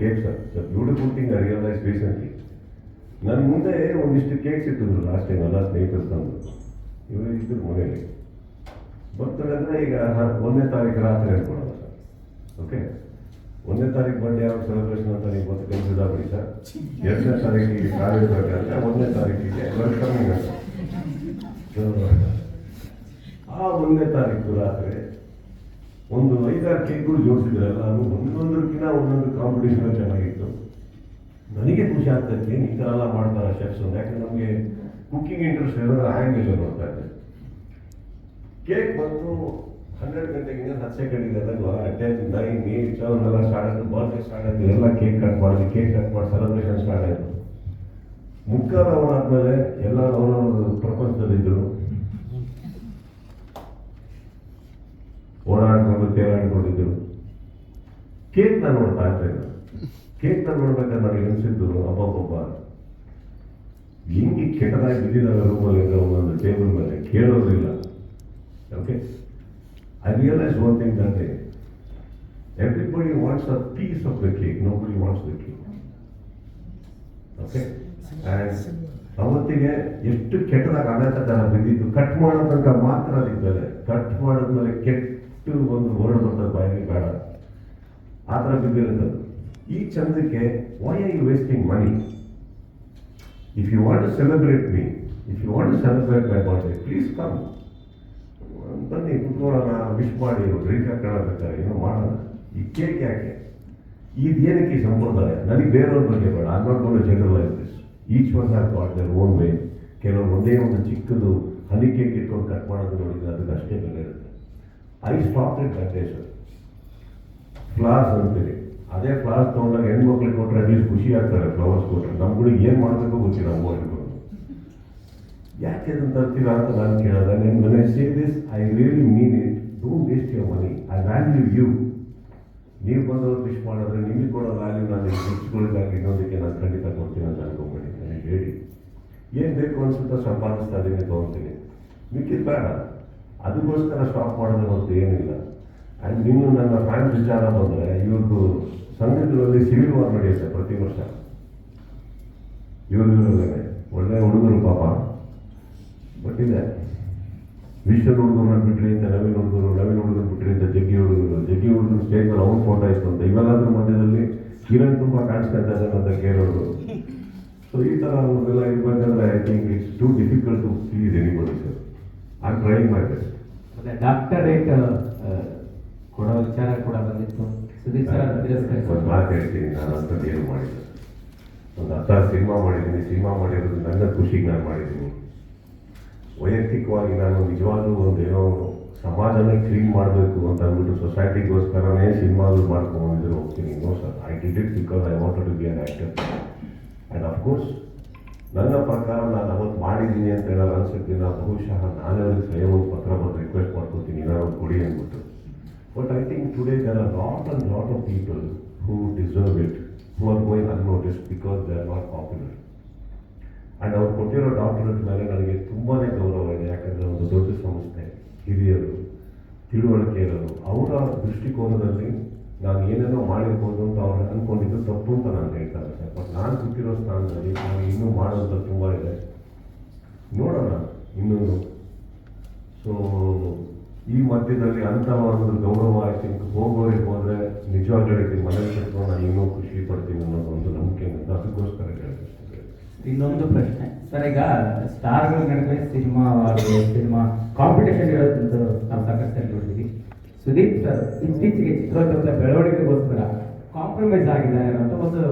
Cake sir the beautiful thing I realise recently ನನ್ನ ಮುಂದೆ ಒಂದಿಷ್ಟು ಕೇಕ್ಸ್ ಇಟ್ಟಿದ್ರು ಲಾಸ್ಟ್ ಟೈಮ್ ಎಲ್ಲ ಸ್ನೇಹಿತರು ತಂದು. ಇವರು ಇದ್ರು ಮನೆಯಲ್ಲಿ. ಬರ್ತಾರೆ ಅಂದರೆ ಈಗ ಒಂದನೇ ತಾರೀಕು ರಾತ್ರಿ ಹೇಳ್ಕೊಡೋಣ ಸರ್ ಓಕೆ ಒಂದನೇ ತಾರೀಕು ಬಂದು ಯಾವ ಸೆಲೆಬ್ರೇಷನ್ ಅಂತ ನೀವು ಮತ್ತೆ ಕನ್ಸಿಡ ಬಿಡಿ ಸರ್ ಎರಡನೇ ತಾರೀಕಿಗೆ ಕಾಲೇಜ್ ಬೇಕಾದ್ರೆ ಒಂದನೇ ತಾರೀಕಿಗೆ ವೆಲ್ಕಮಿಂಗ್ ಆ ಒಂದನೇ ತಾರೀಕು ರಾತ್ರಿ ಒಂದು ಐದಾರು ಕೇಕ್ಗಳು ಜೋಡಿಸಿದ್ರಲ್ಲ ನಾನು ಒಂದೊಂದಕ್ಕಿಂತ ಒಂದೊಂದು ಕಾಂಪಿಟೇಷನ್ ಚೆನ್ನಾಗಿತ್ತು. ನನಗೆ ಖುಷಿ ಆಗ್ತೈತೆ ಏನು ಈ ಥರ ಎಲ್ಲ ಮಾಡ್ತಾರೆ ಶೆಫ್ಸ್ ಯಾಕಂದ್ರೆ ನಮಗೆ ಕುಕ್ಕಿಂಗ್ ಇಂಟ್ರೆಸ್ಟ್ ಇರೋದು ಹ್ಯಾಂಗೇಜ್ ನೋಡ್ತಾ ಇದ್ದೆ. ಕೇಕ್ ಬಂತು ಹನ್ನೆರಡು ಗಂಟೆಗೆ ಹತ್ತು ಸೆಕೆಂಡ್ ಟೆನ್ ನೈನ್ ಏಟ್ ಅವನ್ನೆಲ್ಲ ಸ್ಟಾರ್ಟ್ ಆಯಿತು. ಬರ್ತ್ಡೇ ಸ್ಟಾರ್ಟ್ ಆಯಿತು. ಎಲ್ಲ ಕೇಕ್ ಕಟ್ ಮಾಡಿದ್ವಿ ಕೇಕ್ ಕಟ್ ಮಾಡಿ ಸೆಲೆಬ್ರೇಷನ್ ಸ್ಟಾರ್ಟ್ ಆಯಿತು. ಮುಕ್ಕಾಲು ಆದ್ಮೇಲೆ ಎಲ್ಲ ಅವರವ್ರ ಪ್ರಪಂಚದಲ್ಲಿದ್ದರು. ಓಡಾಡ್ಕೊಂಡು ತೇಲಾಡ್ಕೊಂಡಿದ್ರು ಕೇಕ್ ನಾನು ನೋಡ್ತಾ ಇರ್ತೀನಿ ಕೇಕ್ ನಾನು ನೋಡ್ಬೇಕಾದ್ರೆ ನನಗೆ ಅನಿಸಿದ್ದು ಅಬ್ಬಬ್ಬಬ್ಬ. ಹೆಂಗೆ ಕೆಟ್ಟದಾಗಿ ಬಿದ್ದಿದ್ದಾವೆ ರೂಮಲ್ಲಿ ಒಂದೊಂದು ಟೇಬಲ್ ಮೇಲೆ ಕೇಳೋದಿಲ್ಲ okay I realise one thing that everybody wants a piece of the cake nobody wants the cake okay ಅವತ್ತಿಗೆ ಎಷ್ಟು ಕೆಟ್ಟದಾಗ ಅನಾಥ ಬಿದ್ದಿದ್ದು ಕಟ್ ಮಾಡೋ ಮಾತ್ರ ಬೆಲೆ ಕಟ್ ಮಾಡಿದ್ಮೇಲೆ ಕೆಟ್ಟು ಒಂದು ವರ್ಡ್ ಬರ್ತದೆ ಬಾಯಿಗೆ ಬೇಡ. ಆ ಥರ ಬಿದ್ದಿರುತ್ತೆ ಈ ಚಂದಕ್ಕೆ why are you wasting money if you want to celebrate me if you want to celebrate my birthday please come ಬನ್ನಿ, ಕುತ್ಕೊಳ್ಳೋಣ ವಿಶ್ ಮಾಡಿ ಡ್ರಿಂಕ್ ಹಾಕೋಣ ಬೇಕಾದ್ರೆ ಏನೋ ಮಾಡೋಣ. ಈ ಕೇಕ್ ಯಾಕೆ? ಇದೇನಕ್ಕೆ ಈ ಸಂಪ್ರದಾಯ? ನನಗೆ ಬೇರೆಯವ್ರ ಬಗ್ಗೆ ಬೇಡ. I general this each one have got their own way ಕೆಲವರು ಒಂದೇ ಒಂದು ಚಿಕ್ಕದು ಹನಿ ಕೇಕ್ ಇಟ್ಕೊಂಡು ಕಟ್ ಮಾಡೋದು ನೋಡಿದ್ರೆ ಅದಕ್ಕೆ ಅಷ್ಟೇ ಬೆಲೆ ಇರುತ್ತೆ I stop it that day sir flowers ಅಂತೀವಿ ಅದೇ ಫ್ಲವರ್ಸ್ ತೊಗೊಂಡಾಗ ಹೆಣ್ಮಕ್ಳಿಗೆ ಕೊಟ್ಟರೆ ಅಟ್ಲೀಸ್ಟ್ ಖುಷಿ ಆಗ್ತಾರೆ ಫ್ಲವರ್ಸ್ ಕೊಟ್ಟರೆ ನಮ್ಗಳಿಗೆ ಏನು ಮಾಡಬೇಕು ಗೊತ್ತಿಲ್ಲ ಅಮ್ಮ ಯಾಕೆ ಅದನ್ನು ತರ್ತೀರಾ ಅಂತ ನಾನು ಕೇಳಿದೆ. ನಿಮ್ಮ ಮನೆ say this I really mean it don't waste your money I value you ನೀವು ಬಂದವರು ವಿಶ್ ಮಾಡಿದ್ರೆ ನಿಮಗೆ ಕೊಡೋ ವ್ಯಾಲ್ಯೂ ನಾನು ಗಿಫ್ಟ್ಗಳಿಗಾಗಿ ಇನ್ನೊಂದಕ್ಕೆ ನಾನು ಖಂಡಿತ ಕೊಡ್ತೀನಿ ಅಂತ ಅನ್ಕೊಂಬೇಡಿ ನನಗೆ ಹೇಳಿ. ಏನು ಬೇಕು ಸ್ವಲ್ಪ ಸಂಪಾದಿಸ್ತಾ ಇದ್ದೀನಿ ತೊಗೊಳ್ತೀನಿ. ಮಿಕ್ಕಿದ ಬೇಡ. ಅದಕ್ಕೋಸ್ಕರ ಸ್ಟಾಪ್ ಮಾಡಿದ್ರೆ ಹೊತ್ತು ಏನಿಲ್ಲ. ಆ್ಯಂಡ್ ಇನ್ನು ನನ್ನ ಫ್ಯಾನ್ಸ್ ವಿಚಾರ ಬಂದರೆ ಇವ್ರದ್ದು ಸಂಗೀತದಲ್ಲಿ ಸಿವಿಲ್ ವಾರ್ ನಡೆಯುತ್ತೆ ಪ್ರತಿ ವರ್ಷ. ಇವ್ರ ಇವರಲ್ಲೇ ಒಳ್ಳೆ ಹುಡುಗರು ಪಾಪ. ಬಟ್ ಇದೆ. ವಿಶ್ವದ ಹುಡುಗರನ್ನ ಬಿಟ್ರಿ ಅಂತ, ನವೀನ್ ಹುಡುಗರು ನವೀನ್ ಹುಡುಗರು ಬಿಟ್ರಿ ಅಂತ ಜಗ್ಗಿ ಹುಡುಗರು. ಜಗ್ಗಿ ಹುಡುಗರು ಸ್ಟೇಜ್ ಮೇಲೆ ಅವ್ನ ಫೋಟೋ ಇತ್ತು ಅಂತ. ಇವೆಲ್ಲದ್ರ ಮಧ್ಯದಲ್ಲಿ ಕಿರಣ್ ತುಂಬ ಕಾಣಿಸ್ತಾ ಇದ್ದಾರೆ ಅಂತ ಕೇಳೋರು. ಸೊ ಈ ಥರ ಅವ್ರನ್ನೆಲ್ಲ ಇರ್ಬೇಕಂದ್ರೆ I think it's too difficult to please anybody sir uh try trying my best ಮತ್ತೆ ಡಾಕ್ಟರೇಟ್ ಕೊಡೋ ವಿಚಾರ ಕೂಡ ಬಂದಿತ್ತು. ಸುದೀಪ್ ಸರ್ ಒಂದು. ಮಾತು ಹೇಳ್ತೀನಿ, ನಾನು ಅಂಥದ್ದು ಏನು ಮಾಡಿಲ್ಲ ಒಂದು ಹತ್ತ ಸಿನಿಮಾ ಮಾಡಿದ್ದೀನಿ ಸಿನಿಮಾ ಮಾಡಿರೋದು ನನ್ನ ಖುಷಿಗೆ ನಾನು ಮಾಡಿದ್ದೀನಿ. ವೈಯಕ್ತಿಕವಾಗಿ ನಾನು ನಿಜವಾಗ್ಲೂ ಒಂದು ಏನೋ ಸಮಾಜನೇ ಕ್ಲೀನ್ ಮಾಡಬೇಕು ಅಂತ ಅಂದ್ಬಿಟ್ಟು ಸೊಸೈಟಿಗೋಸ್ಕರನೇ ಸಿನಿಮಾಗಳು ಮಾಡ್ಕೊಂಡಿದ್ರು ಹೋಗ್ತೀನಿ. No sir I did it because I wanted to be an actor and of course ನನ್ನ ಪ್ರಕಾರ ನಾನು ಅವತ್ತು ಅಂತ ಅನ್ಸುತ್ತೆ. ಬಹುಶಃ ನಾನೇ ಸ್ವಯಂ ಒಂದು ಪತ್ರ ಬಂದು ರಿಕ್ವೆಸ್ಟ್ ಮಾಡ್ಕೊತೀನಿ, ಏನಾದ್ರು ಕೊಡಿ ಅಂದ್ಬಿಟ್ಟು. But I think today there are lot and lot of people who deserve it who are going unnoticed because they are not popular and ಅವ್ರು ಕೊಟ್ಟಿರೋ ಡಾಕ್ಟರೇಟ್ ಮೇಲೆ ನನಗೆ ತುಂಬಾ ಗೌರವ ಇದೆ. ಯಾಕಂದರೆ ಒಂದು ದೊಡ್ಡ ಸಂಸ್ಥೆ, ಹಿರಿಯರು, ತಿಳುವಳಿಕೆ ಇರೋರು, ಅವರ ದೃಷ್ಟಿಕೋನದಲ್ಲಿ ನಾನು ಏನೇನೋ ಮಾಡಿರ್ಬೋದು ಅಂತ ಅವ್ರು ಅಂದ್ಕೊಂಡಿದ್ದು ತಪ್ಪು ಅಂತ ನಾನು ಹೇಳ್ತಾ ಇದ್ದೆ ಬಟ್ ನಾನು ಕೂತಿರೋ ಸ್ಥಾನದಲ್ಲಿ ನಾನು ಇನ್ನೂ ಮಾಡೋದು ತುಂಬ ಇದೆ. ನೋಡೋಣ ಇನ್ನೊಂದು. ಸೊ ಈ ಮಧ್ಯದಲ್ಲಿ ಅಂಥ ಒಂದು ಗೌರವ ಐ ಥಿಂಕ್ ಹೋಗೋರಿಗೆ ಹೋದರೆ ನಿಜವಾಗ್ಲೂ ಹೇಳ್ತೀನಿ ಮನೇಲಿ ಕಟ್ಕೊಂಡು ನಾನು ಇನ್ನೂ ಖುಷಿ ಪಡ್ತೀನಿ ಅನ್ನೋದು ಒಂದು ನಂಬಿಕೆ. ಅದಕ್ಕೋಸ್ಕರ ಹೇಳ್ತೀನಿ ಇನ್ನೊಂದು ಪ್ರಶ್ನೆ. ಸರ್, ಈಗ ಸ್ಟಾರ್ಗಳ ನಡುವೆ ಸಿನಿಮಾ ಸಿನಿಮಾ ಕಾಂಪಿಟೇಷನ್ ಇರೋದಂತ ನಾವು ಸಾಕಷ್ಟು ನೋಡಿದ್ವಿ. ಸುದೀಪ್ ಸರ್, ಇತ್ತೀಚೆಗೆ ಚಿತ್ರೋದ್ಯಮದ ಬೆಳವಣಿಗೆಗೋಸ್ಕರ ಕಾಂಪ್ರಮೈಸ್ ಆಗಿದ್ದಾರೆ ಅಂತ ಒಂದು